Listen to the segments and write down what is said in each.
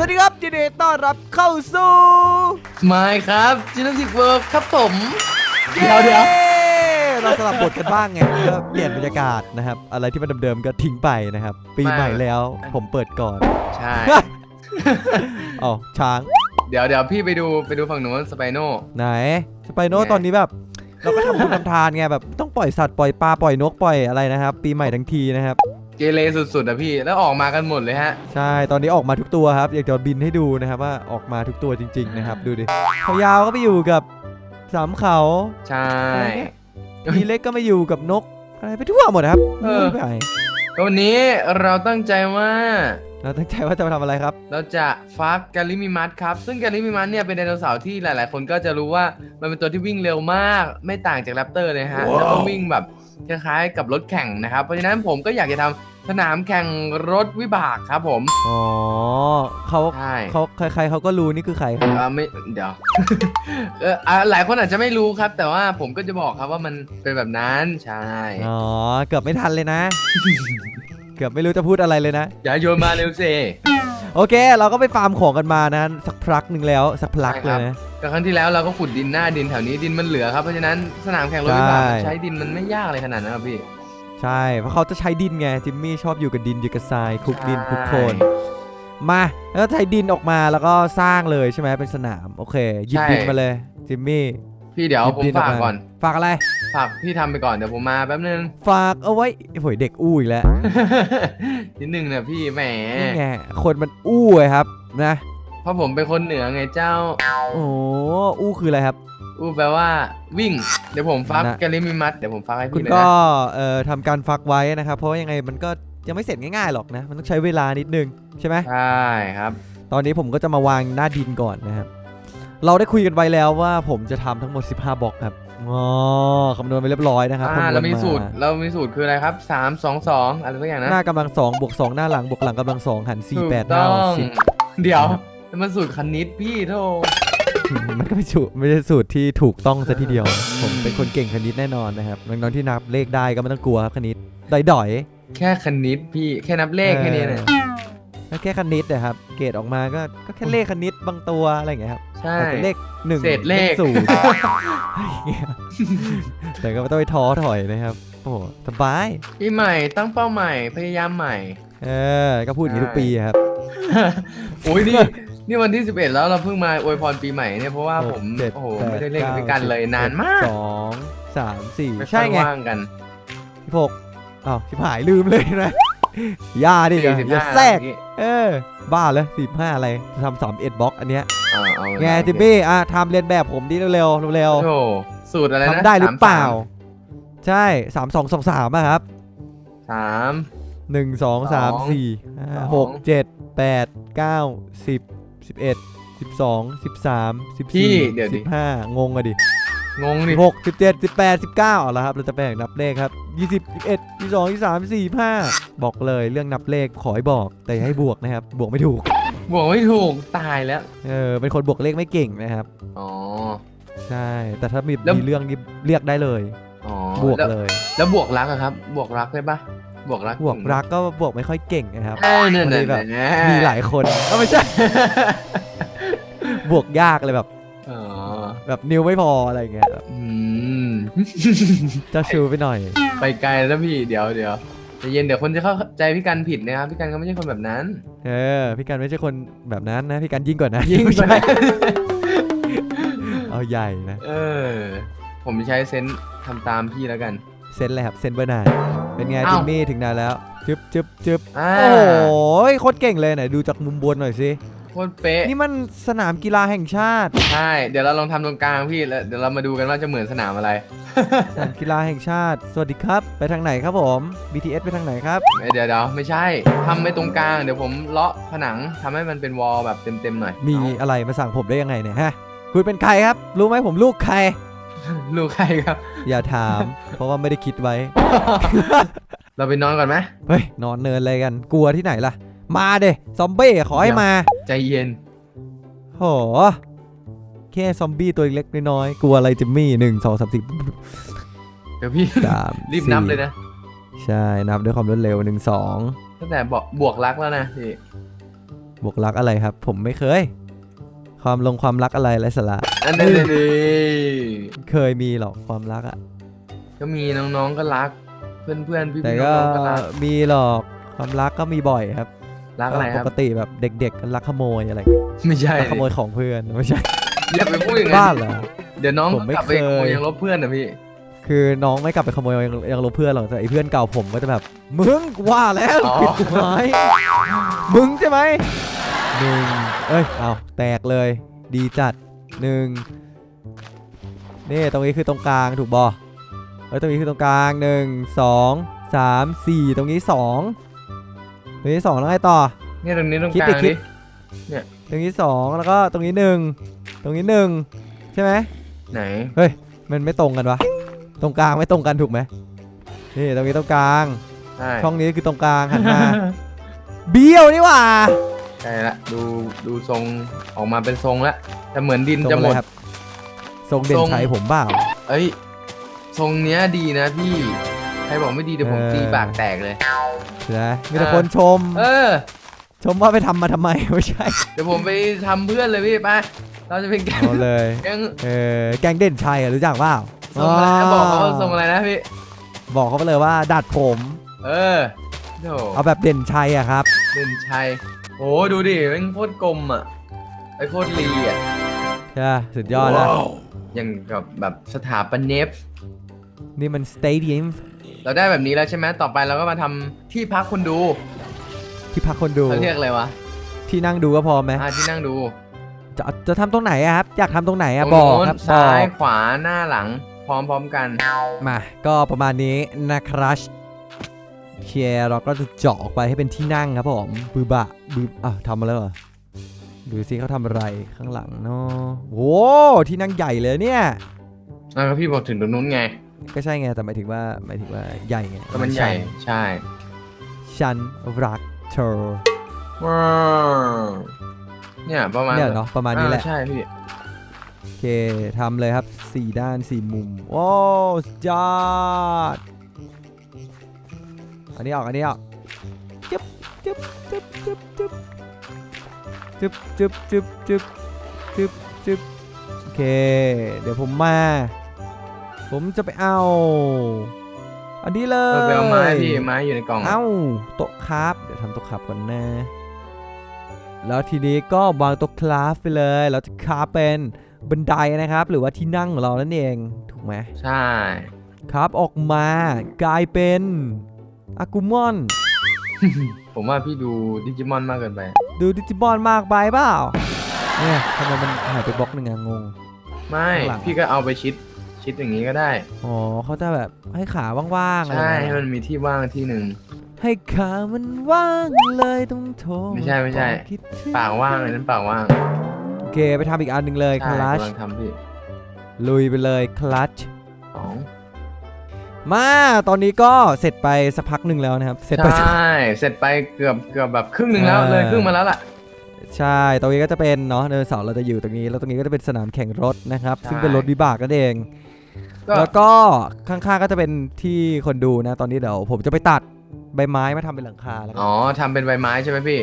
สวัสดีครับยินดีต้อนรับเข้าสู่ไม่ครับจินติกเวิร์กครับผม เดี๋ยวเดี๋ยว เราสลับบทกันบ้างไงเพื่อเปลี่ยนบรรยากาศนะครับ อะไรที่มันเดิมๆก็ทิ้งไปนะครับ ปีใหม่แล้วผมเปิดก่อน ใช่อ๋อช้าง เดี๋ยวเดี๋ยวพี่ไปดูไปดูฝั่งนู้นสไปโน ไหน สไปโนไงตอนนี้แบบ เราก็ทำบุญทำทานไงแบบต้องปล่อยสัตว์ปล่อยปลาปล่อยนกปล่อยอะไรนะครับ ปีใหม่ทั้งทีนะครับ เกเรสุดๆอะพี่ แล้วออกมากันหมดเลยฮะ ใช่ ตอนนี้ออกมาทุกตัวครับ อยากจะบินให้ดูนะครับว่าออกมาทุกตัวจริง ๆ นะครับ ดูดิเขายาวก็ไปอยู่กับสามเขาใช่ มีเล็กก็มาอยู่กับนกอะไรไปทั่วหมดครับเออ ไม่ไปก็วันนี้เราตั้งใจว่า เราตั้งใจว่าจะมาทำอะไรครับ เราจะฟักกาลิมิมัสครับ ซึ่งกาลิมิมัสเนี่ยเป็นไดโนเสาร์ที่หลาย ๆ คนก็จะรู้ว่ามันเป็นตัวที่วิ่งเร็วมาก ไม่ต่างจากแรปเตอร์เลยฮะ แล้วก็วิ่งแบบ คล้ายๆกับรถแข่งนะครับ เพราะฉะนั้นผมก็อยากจะทำสนามแข่งรถวิบากครับผมอ๋อเขาใช่เขาใครๆเขาก็รู้นี่คือใครครับเออไม่เดี๋ยว เอออะหลายคนอาจจะไม่รู้ครับ แต่ว่าผมก็จะบอกครับว่ามันเป็นแบบนั้นใช่อ๋อเกือบไม่ทันเลยนะ เกือบไม่รู้จะพูดอะไรเลยนะ อย่าโยนมาเร็วเซ โอเค เราก็ไปฟาร์มของกันมานะสักพักหนึ่งแล้วสักพักใช่เลครัยบนะ ก็ครั้งที่แล้วเราก็ขุดดินหน้าดินแถวนี้ดินมันเหลือครับเพราะฉะนั้นสนามแข่งรถวิบากใช่มันใช้ดินมันไม่ยากเลยขนาดนั้นครับพี่ใช่เพราะเขาจะใช้ดินไงจิมมี่ชอบอยู่กับดินอยู่กับทรายคลุกดินใช่คลุกโคลนมาแล้วก็ใช้ดินออกมาแล้วก็สร้างเลยใช่ไหมเป็นสนามโอเคหยิบดินมาเลยจิมมี่พี่เดี๋ยวหยิบผมดินฝากมก่อน ฝากอะไรฝากพี่ทำไปก่อนเดี๋ยวผมมาแป๊บนึงฝากเอาไว้โอ้ยเด็กอู้อีกแล้วนิดนึงนะพี่แหมนี่ไงคนมันอู้ไงครับนะเพ ราะผมเป็นคนเหนือไงเจ้า โอ้อู้คืออะไรครับ อู้แปลว่าวิ่ง เดี๋ยวผมฟักนะแกลิมิมัสเดี๋ยวผมฟักให้คุพี่ณเลยก็นะเอ่อทำการฟักไว้นะครับ เพราะว่ายังไงมันก็ยังไม่เสร็จง่ายๆหรอกนะ มันต้องใช้เวลานิดนึงใช่ไหม ใช่ครับ ตอนนี้ผมก็จะมาวางหน้าดินก่อนนะครับ เราได้คุยกันไว้แล้วว่าผมจะทำทั้งหมด 15บล็อกครับ อ๋อคำนวณไปเรียบร้อยนะครับอ่าคำนวณเรามีมาสูตรเรามีสูตรคืออะไรครับสามสองสองอะไรสักอย่างนะหน้ากำลังสองบวกสองหน้าหลังบวกหลังกำลังสองหันสี่ถูกแปดต้ห้าองสิบเดี๋ยว มันสูตรคณิตพี่โธ่มันก็ไม่สูตรไม่ใช่สูตรที่ถูกต้องซะทีเดียว ผมเป็นคนเก่งคณิตแน่นอนนะครับน้องๆที่นับเลขได้ก็ไม่ต้องกลัวครับคณิตดอยๆ แค่คณิตพี่แค่นับเลขแค่นี้นะก็แค่คณิตนะครับ เกรดออกมาก็ก็แค่เลขคณิตบางตัวอะไรอย่างเงี้ยครับใช่อาจจะเลขหนึ่งเศษเลขศูนย์อะไรอย่างเงี้ยแต่ก็ไม่ต้องไปท้อถอยนะครับ โอ้โหสบายปีใหม่ตั้งเป้าใหม่พยายามใหม่ เออ ก็พูดอย่างนี้ทุกปีอะครับโอ้ยนี่ นี่วันที่ 11 แล้วเราเพิ่งมาอวยพรปีใหม่เนี่ยเพราะว่าผมเจ็ดโอ้โหแปไม่ได้เล่นกับพี่กันสิบเลยนานมากสองสามสี่ไม่ค่ใช่อยไงว่างกันสิบหกอ้าวชิบหายลืมเลยนะอย่าดิอย่า45อย่าแทรก เมื่อเออ บ้าเลยสิบห้าอะไรจะทำสามเอ็ดบล็อกอันเนี้ยเอาเอาไงเอาจิมมี่อะทำเรียนแบบผมดิเร็วๆเร็วโอ้โหสูตรอะไรๆนะทำได้หรือเปล่าสมใช่สามสองสองสามอะครับสาม หนึ่งสองสามสองสี่ห้าสองหกเจ็ดแปดเก้าสิบ สิบเอ็ดสิบสองสิบสามสิบพี่สี่เดี๋ยวสิดิบห้างงอะดิ งงสิดิบหกสิบเจ็ดสิบแปดสิบเก้าเอาละครับ เราจะแบ่งนับเลขครับยี่สิบยี่สิบเอ็ดยี่สิบสองยี่สิบสามยี่สิบสี่ยี่สิบห้าบอกเลยเรื่องนับเลขขอให้บอก แต่อย่าให้บวกนะครับ บวกไม่ถูก บอกไม่ถูกตายแล้ว เออ เป็นคนบวกเลขไม่เก่งนะครับ อ๋อ ใช่ แต่ถ้ามีแล้ว มีเรื่องนี้เรียกได้เลย อ๋อบวกแล้วเลย แล้วบวกรักอะครับ บวกรักได้ปะ บวกรักบวกรักก็บวกไม่ค่อยเก่งนะครับเออเนี่ยพอดีเนี่ยแบบเนี่ยมีหลายคนก็ไม่ใช่ บวกยากเลยแบบอ๋อแบบนิ้วไม่พออะไรอย่างเงี้ยแบบอืมเจ้าชูไปหน่อย ไปไกลแล้วพี่เดี๋ยวเดี๋ยวใจเย็นเดี๋ยวคนจะเข้าใจพี่กันผิดนะครับพี่กันก็ไม่ใช่คนแบบนั้น เออพี่กันไม่ใช่คนแบบนั้นนะพี่กันยิ่งกว่านั้นยิ่งไม่ใช่ใช่เอาใหญ่นะ เออ ผมใช้เซนส์ทำตามพี่แล้วกัน เซนเลยครับเซนเบอร์นาร์ด เป็นไงอ้าวจิมมี่ถึงไหนแล้วจึ๊บจึ๊บจึ๊บอ่าโอ้ยโคตรเก่งเลยไหนดูจากมุมบนหน่อยสิโคตรเป๊ะ นี่มันสนามกีฬาแห่งชาติ ใช่ เดี๋ยวเราลองทำตรงกลางพี่แล้วเดี๋ยวเรามาดูกันว่าจะเหมือนสนามอะไร สนามกีฬาแห่งชาติ สวัสดีครับ ไปทางไหนครับผม BTS ไปทางไหนครับเอ้ยเดี๋ยวเดี๋ยวไม่ใช่ทำไม่ตรงกลาง เดี๋ยวผมเลาะผนังทำให้มันเป็นวอลแบบเต็มๆหน่อย มีเอาอะไรมาสั่งผมได้ยังไงเนี่ยฮะ คุณเป็นใครครับ รู้ไหมผมลูกใคร ลูกใครครับ อย่าถาม เพราะว่าไม่ได้คิดไว้ เราไปนอนก่อนไหมเฮ้ย นอนเนินอะไรกัน กลัวที่ไหนล่ะ มาเดซอมบี้ขอให้มา ใจเย็นโหแค่ซอมบี้ตัวเล็กๆน้อยๆกลัวอะไรจิมมี่หนึ่งสองสามสี่เดี๋ยวพี่สามรีบนับสี่เลยนะ ใช่นับด้วยความรวดเร็วหนึ่งสองตั้งแต่บอกบวกรักแล้วนะพี่บวกรักอะไรครับ ผมไม่เคย ความลงความรักอะไรไรสาระอันนี้นี่เคยมีหรอกความรักอะก็มีน้องๆก็รัก เพื่อนๆพี่แต่ๆก็น้องๆก็รักมีหรอกความรักก็มีบ่อยครับรักอะไรคปรับกติแบบเด็กๆก็รักขโมยอะไรไม่ใช่รักขโมยของเพื่อนไม่ใช่อย่าไปพูดอย่างบ้านั้นเหรอ เดี๋ยวน้องผมไม่กลับไปเคยขโมยยังลบเพื่อนนะพี่คือน้องไม่กลับไปขโมยยังยังลบเพื่อนหรอกแต่ไอ้เพื่อนเก่าผมก็จะแบบมึงกูว่าแล้วอ๋อผิดกฎหมายมึงใช่ไหมหนึ่ง เอ้ย เอาแตกเลย ดีจัดหนึ่งนี่ตรงนี้คือตรงกลางถูกบอเอ้ยตรงนี้คือตรงกลางหนึ่งสองสามสี่ตรงนี้สองตรงนี้สองแล้วไงต่อ เนี่ยตรงนี้ตรงคิดกลางดิคิดิดตรงนี้สองแล้วก็ตรงนี้หนึ่งตรงนี้หนึ่งใช่ไหมไหน มันไม่ตรงกันวะตรงกลางไม่ตรงกันถูกไหมนี่ตรงนี้ตรงกลาง ใช่ ช่องนี้คือตรงกลางหันมา เบี้ยวนี่หว่า ใช่ละดูดูทรงออกมาเป็นทรงละแต่เหมือนดินทรงจะอะหมไรดครับทรงเด่ทนรงชัยผมเปล่าเอ้ย ทรงเนี้ยดีนะพี่ ใครบอกไม่ดีเดี๋ยวผมเออตีปากแตกเลย ใช่ไหมมีแต่คนชม เออ ชมว่าไปทำมาทำไม ไม่ใช่เดี๋ยวผมไปทำเพื่อนเลยพี่ไปเราจะเป็นแก๊งเอาเลยแก๊งเออแกงเด่นชัยอะรู้จักเปล่าทรงอะไรนะบอกเขาว่าทรงอะไรนะพี่ บอกเขาไปเลยว่าดัดผม เออโธ่เอาแบบเด่นชัยอะครับ เด่นชัย โอ้ดูดิแม่งโคตรกลมอะไอ้โคตรลีอะใช่ปะสุดยอดนะอย่างกับแบบสถาปนเนฟนี่มันสเตเดียมเราได้แบบนี้แล้วใช่ไหมต่อไปเราก็มาทำที่พักคนดูที่พักคนดู เขาเรียกอะไรวะที่นั่งดูก็พอไหมอ่าที่นั่งดูจะจะทำตรงไหนอะครับ อยากทำตรงไหนตอะรงบอกโน้นครับบซ้าอยก ขวาหน้าหลังพร้อมๆกัน มาก็ประมาณนี้นะครับโอ เคเราก็จะเจาะออกไปให้เป็นที่นั่งครับผมบือบะบืออะทำมาแล้วเหรอดูสิเขาทำอะไรข้างหลังเนาะโว้ที่นั่งใหญ่เลยเนี่ยอ่าก็พี่บอกถึงตรงนู้นไง ก็ใช่ไงแต่หมายถึงว่าหมายถึงว่าใหญ่ไงก็มันใหญ่ใช่ ฉันรักเธอว้าวเนี่ยประมาณเนี่ยเนาะประมาณนี้แหละอ่ใช่พี่โอเคทำเลยครับสี่ด้านสี่มุม โอ้สุดยอด อันนี้ออกอันนี้ออกจึ๊บจึ๊บจึ๊บจึ๊บจึ๊บจึ๊บจึ๊บจึ๊บจึ๊บจึ๊บจึ๊บโอเค เดี๋ยวผมมา ผมจะไปเอา อันนี้เลเออยไปเอาไม้พี่ไม้อยู่ในกล่อง เอ้าโต๊ะครับเดี๋ยวทำโต๊ะครับก่อนนะ แล้วทีนี้ก็วางโต๊ะคราฟไปเลยเราจะคราฟเป็นบันไดนะครับ หรือว่าที่นั่งของเรานั่นเองถูกไหมใช่ครับออกมากลายเป็น อากุมอน ผมว่าพี่ดูดิจิมอนมากเกินไป ดูดิจิมอนมากไปเปล่า เนี่ยทำไมมันหายไปบล็อกหนึ่งอะงง ไม่ ข้างหลัง พี่ก็เอาไปชิด ชิดอย่างนี้ก็ได้ อ๋อเขาจะแบบให้ขาว่างๆอะไรใช่แบบให้นั้นมันมีที่ว่างที่หนึ่ง ให้ขามันว่างเลยต้องโทรไม่ใช่ไม่ใช่ บอกคิดถึงปากว่างเลยนั้นปากว่างโอเคไปทำอีกอันหนึ่งเลยคใช่ลัชกำลังทำพี่ลุยไปเลยคลัชสอง มาตอนนี้ก็เสร็จไปสักพักหนึ่งแล้วนะครับ เสร็จไปสักใช่เสร็จไปเกือบเกือบแบบครึ่งหนึ่งแล้วเออเลยครึ่งมาแล้วล่ะ ใช่ ตรงนี้ก็จะเป็นเนาะเนินเสาร์เราจะอยู่ตรงนี้ แล้วตรงนี้ก็จะเป็นสนามแข่งรถนะครับใช่ซึ่งเป็นรถวิบากนั่นเอง ก็ แล้วก็ข้างๆก็จะเป็นที่คนดูนะ ตอนนี้เดี๋ยวผมจะไปตัดใบไม้มาทำเป็นหลังคาแล้วกันอ๋อทำเป็นใบไม้ใช่ไหมพี่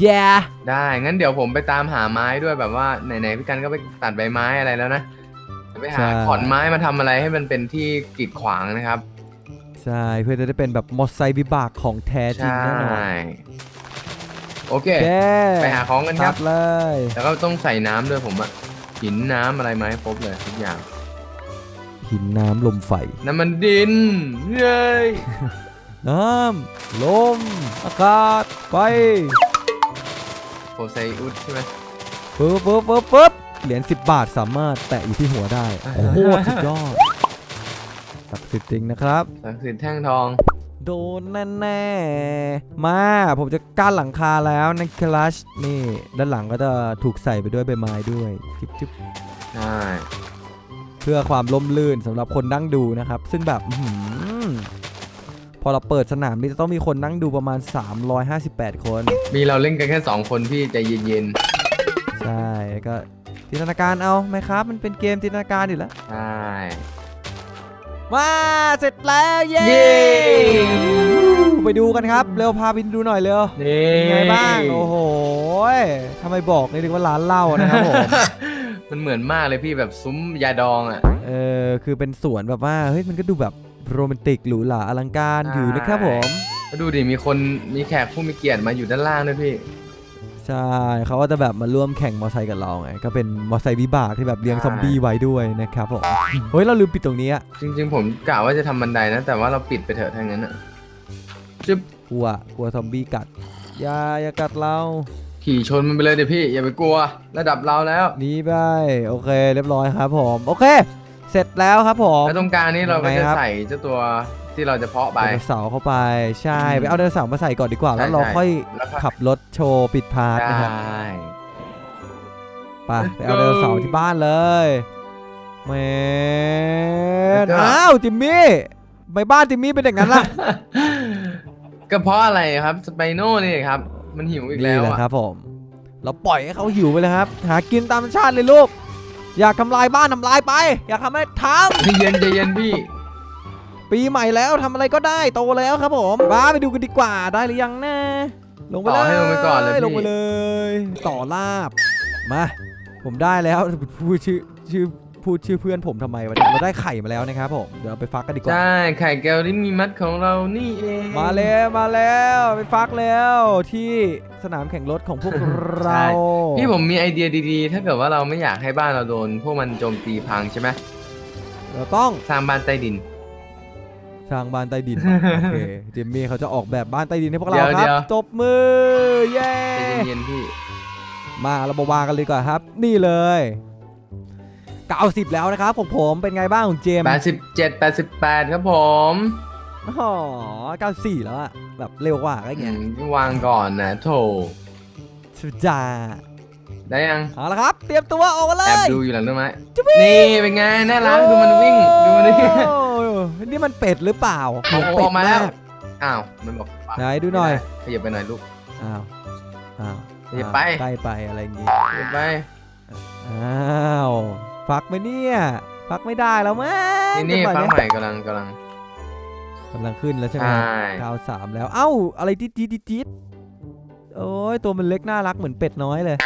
แย่ได้งั้นเดี๋ยวผมไปตามหาไม้ด้วยแบบว่าไหนๆพี่กันก็ไปตัดใบไม้อะไรแล้วนะเดี๋ยว ไปหาขอนไม้มาทำอะไรให้มันเป็นที่กีดขวางนะครับ ใช่เพื่อจะได้เป็นแบบมอเตอร์ไซค์วิบากของแท้จริงใช่แน่นอนโอเคแย่ไปหาของกันคตัรับดเลย แล้วก็ต้องใส่น้ำด้วยผมอะหินน้ำอะไรมาให้ครบเลยทุกอย่าง หินน้ำลมไฟ น้ำมันดิน เย้ยน้ำลม อากาศไฟโฟไซอุสใช่ไหมปึ๊บปึ๊บปึ๊บปึ๊บ เหรียญ10 บาทสามารถแตะอยู่ที่หัวได้โอ้โหสุดยอดศักดิ์สิทธิ์จริงนะครับ ศักดิ์สิทธิ์แท่งทอง โดนแน่ๆมาผมจะกั้นหลังคาแล้วนะคลัชนี่ด้านหลังก็จะถูกใส่ไปด้วยใบไม้ด้วยจิ๊บจิ๊บใช่เพื่อความล่มลื่นสำหรับคนนั่งดูนะครับ ซึ่งแบบอื้อหือพอเราเปิดสนามนี่จะต้องมีคนนั่งดูประมาณ 358 คน มีเราเล่นกันแค่สองคนพี่ใจเย็นใช่แล้วก็ จินตนาการเอาไหมครับมันเป็นเกมจินตนาการอยู่แล้วๆใช่มาเสร็จแล้วเย้เย้ไปดูกันครับเร็วพาบินดูหน่อยเร็วนี่เป็นไงบ้างโอ้โหยทำไมบอกนี่นึกว่าร้านเหล้านะครับผมมันเหมือนมากเลยพี่แบบซุ้มยาดองอะเออคือเป็นสวนแบบว่าเฮ้ยมันก็ดูแบบโรแมนติกหรูหราอลังการอยู่นะครับผมแล้วดูดิมีคนมีแขกผู้มีเกียรติมาอยู่ด้านล่างด้วยพี่ ใช่เขาก็จะแบบมาร่วมแข่งมอเตอร์ไซค์กับเราไงก็เป็นมอเตอร์ไซค์วิบากที่แบบเลี้ยงใช่ซอมบี้ไว้ด้วยนะครับผมเฮ้ยเราลืมปิดตรงนี้อะจริง ๆ ผมกะว่าจะทำบันไดนะ แต่ว่าเราปิดไปเถอะทั้งนั้นอะจึ๊บกลัวกลัวซอมบี้กัดอย่าอย่ากัดเราขี่ชนมันไปเลยเดี๋ยวพี่ อย่าไปกลัว ระดับเราแล้วหนีไปโอเค เรียบร้อยครับผม โอเค เสร็จแล้วครับผม แล้วตรงกลางนี้เราก็ยังไงจะครับ ใส่เจ้าตัว ที่เราจะเพาะไป ไดโนเสาร์เข้าไปใช่อืมไปเอาไดโนเสาร์มาใส่ก่อนดีกว่า แล้วใช่เราใช่ค่อยแล้วก็ขับรถโชว์ปิดพาร์ทใช่นะครับไป Let's ไปเอาไดโนเสาร์ที่บ้านเลยแมนแล้วก็ อ้าวจิมมี่ไปบ้านจิมมี่เป็นอย่างนั้นล่ะก็เพราะอะไรครับสไปโน่นี่ครับ มันหิวอีกแล้นี่วแหละอะครับผม เราปล่อยให้เขาหิวไปเลยครับ หากินตามธรรมชาติเลยลูกอยากทำลายบ้านทำลายไป อยากทำอะไรทใจเย็นใจเย็นพี่ำ ปีใหม่แล้วทำอะไรก็ได้โตแล้วครับผมบ้าไปดูกันดีกว่าได้หรือยังนะลงไปต่เลอยให้ลงไปก่อนเลยพี่ลงไปเลย ต่อลาบมาผมได้แล้วพูดชื่อชื่อพูดชื่อเพื่อนผมทำไมวะเนี่ยเราได้ไข่มาแล้วนะครับผมเดี๋ยวเราไปฟักกันดีกว่าใช่ไข่แก้วที่มีมัดของเรานี่เองมาแล้วมาแล้วไปฟักแล้วที่สนามแข่งรถของพวกเราพี่ผมมีไอเดียดีๆ ถ้าเกิดว่าเราไม่อยากให้บ้านเราโดน พวกมันโจมตีพังใช่ไหมเราต้องสร้างบ้านใต้ดิน สร้างบ้านใต้ดินโอเคจิมมี่เขาจะออกแบบบ้านใต้ดินให้พวกเราเดี๋ยวครับเดี๋ยวจบมือ เย้ ใจเย็นๆพี่ มาเรามาวางกันเลยดีกว่อนครับ นี่เลย 90 แล้วนะครับของผมเป็นไงบ้างของเจมส์87 88 ครับผมอ๋อ94 แล้วอะแบบเร็วกว่าก็อย่างเงี้ยอืมวางก่อนนะโถสุดจ้าได้ยัง เอาละครับ เตรียมตัวออกมาเลแอบย ดูอยู่หลังต้นไม้นี่เป็นไงน่ารักดูมันวิ่งดูมันนี่โอ้ นี่มันเป็ดหรือเปล่าโอ้โหเป็ดออกมาแล้วกอ้าวมันบอกไหนดูหน่อยขยับไปหน่อยลูกอ้าวอ้าวอย่าไปใกล้ไปอะไรอย่างงี้ขยับไปอ้าวฟักไหมเนี่ยฟักไม่ได้แล้วมั้งนี่นี่จังหวะฟังเยใหม่กำลังกำลังกำลังขึ้นแล้วใช่ไหมใช่ดาวสามแล้ว เอ้า อะไรจี๊ดจี๊ดจี๊ดจี๊ดโอ้ยตัวมันเล็กน่ารักเหมือนเป็ดน้อยเลย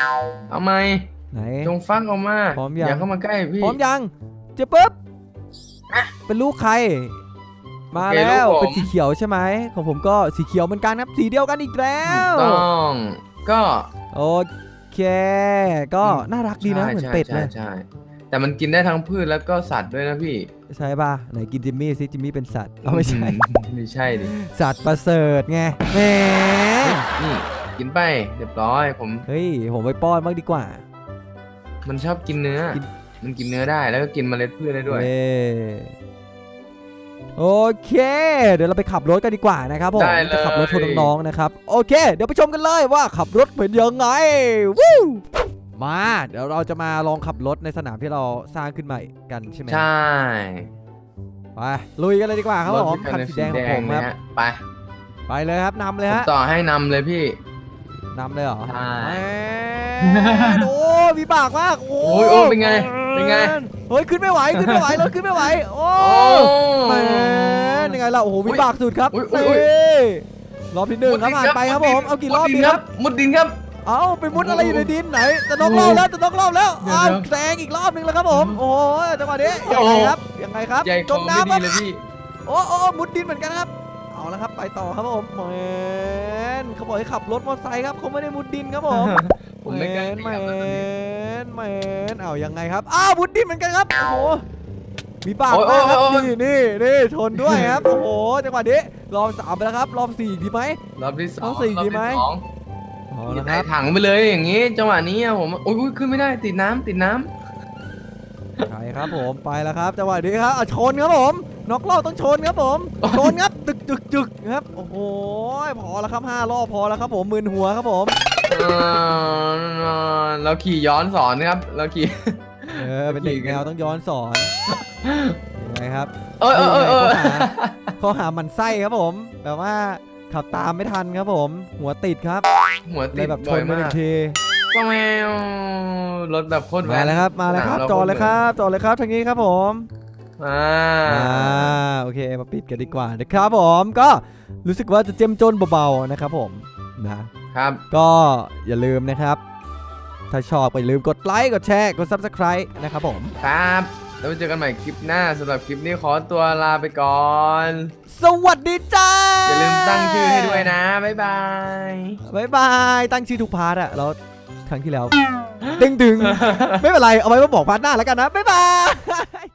เอาไหมไหนจงฟังออกมาพร้อมยังอย่าเข้ามาใกล้พี่ พร้อมยังเจะปุ๊บ เป็นลูกใคร มาโอเคแล้วลูกผมเป็นสีเขียวใช่ไหมของผมก็สีเขียวเหมือนกันครับสีเดียวกันอีกแล้ถูวกต้องก็โอเค ก็น่ารักดีนะใช่เหมือนใช่เป็ดเลใช่ยใช่แต่มันกินได้ทั้งพืชแล้วก็สัตว์ด้วยนะพี่ ใช่ป่ะไหนกินจิมมี่ซิจิมมี่เป็นสัตว์เอาไม่ใช่ไม่ใช่ดิสัตว์ประเสริฐไงแหมนี่กินไปเรียบร้อยผมเฮ้ยผมไปป้อนบ้างดีกว่า มันชอบกินเนื้อกิน มันกินเนื้อได้แล้วก็กินเมล็ดพืชได้ด้วย เย้โอเค เดี๋ยวเราไปขับรถกันดีกว่านะครับผมได้เลย จะขับรถชนน้องๆนะครับ โอเค เดี๋ยวไปชมกันเลยว่าขับรถเป็นยังไงวู้มา เดี๋ยวเราจะมาลองขับรถในสนามที่เราสร้างขึ้นใหม่กันใช่ไหมใช่ไปลุยกันเลยดีกว่าครับรถผมที่คันเป็นสีแดงของผมนะครับฮะไปไปเลยครับนำเลยผมฮะต่อให้นำเลยพี่ นำเลยเหรอใช่แหมโอ้วิบากมากโอ้โอ้ยโอ้ยเป็นไง เป็นไง เฮ้ยขึ้นไม่ไหวขึ้นไม่ไหวรถขึ้นไม่ไหวโอ้โอ้แหมยังไงล่ะโอ้โหวิบากสุดครับอุ๊ยอุ๊ยอุ๊ย นี่รอบที่หนึ่งครับผ่านไปครับผมเอากี่รอบดีครับ มุดดินครับ เอาไปมุดอะไรอยู่ในดินไหนจะนอกรอบแล้วจะนอกรอบแล้วเดี๋ยวอ้าวเดี๋ยวแซงอีกรอบหนึงแล้วครับผม โอ้ยจังหวะนี้ยังโอ้ไงครับยังไงครับใหญ่จของมไม่น้ำครับดีเลยพี่โอ้โอ้โอ้มุดดินเหมือนกันครับ เอาละครับไปต่อครับผมแมนเขาบอกให้ขับรถมอเตอร์ไซค์ครับเขาไม่ได้มุดดินครับผมผมไม่กล้าแมขยับแล้วตอนนี้ นแมนเอายังไงครับ อ้าวมุดดินเหมือนกันครับ โอ้โห มีปากโอ้ยมากครับโอ้ยโอ้ยนี่นี่นี่ชนด้วยครับ โอ้โห จังหวะนี้ รอบสามไปแล้วครับ รอบสี่ดีไหม รอบที่สอต้องงสี่รอบดีที่ไหมสองเอาหยิละบคไอ้รับถังไปเลยอย่างงี้ จังหวะนี้อะผมโอ้ยอุ๊ยขึ้นไม่ได้ติดน้ำติดน้ำใช่ครับผมไปแล้วครับจังหวะนี้ครับอะชนครับผมน็อกรอบต้องชนครับผมชนครับตึกตึกตึกครับโอ้โหพอแล้วครับห้ารอบพอแล้วครับผมมึนหัวครับผม เออเราขี่ย้อนสอนครับ เราขี่ เออเป็นเด็กแนวต้องย้อนสอนยังไงครับเออเออเออเออข้อหาหมันไส้ครับผม แบบว่าขับตามไม่ทันครับผม หัวติดครับ หัวเลติยดแบบชบ่อนยไปหมานึ่กงทีป้าแมวรถแบบโคตรแว้มานแล้วครับ มาแล้วครับหนังเราจอดเลยครับ จอดเลยครับทางนี้ครับผมเออ่าอ่าโอเค มาปิดกันดีกว่านะครับผม ก็รู้สึกว่าจะเจ้มจนเบาๆนะครับผมนะ ครับ ก็อย่าลืมนะครับ ถ้าชอบก็อย่าลืมกดไลค์ กดแชร์ กด Subscribe นะครับผม ครับ แล้วไปเจอกันใหม่คลิปหน้าสำหรับคลิปนี้ขอตัวลาไปก่อน สวัสดีจ้าอย่าลืมตั้งชื่อให้ด้วยนะ บ๊ายบาย บ๊ายบาย ตั้งชื่อทุกพาร์ทอะแล้วครั้งที่แล้ว ดึงดึงๆไม่เป็นไร เอาไว้มาบอกพาร์ทหน้าแล้วกันนะ บ๊ายบาย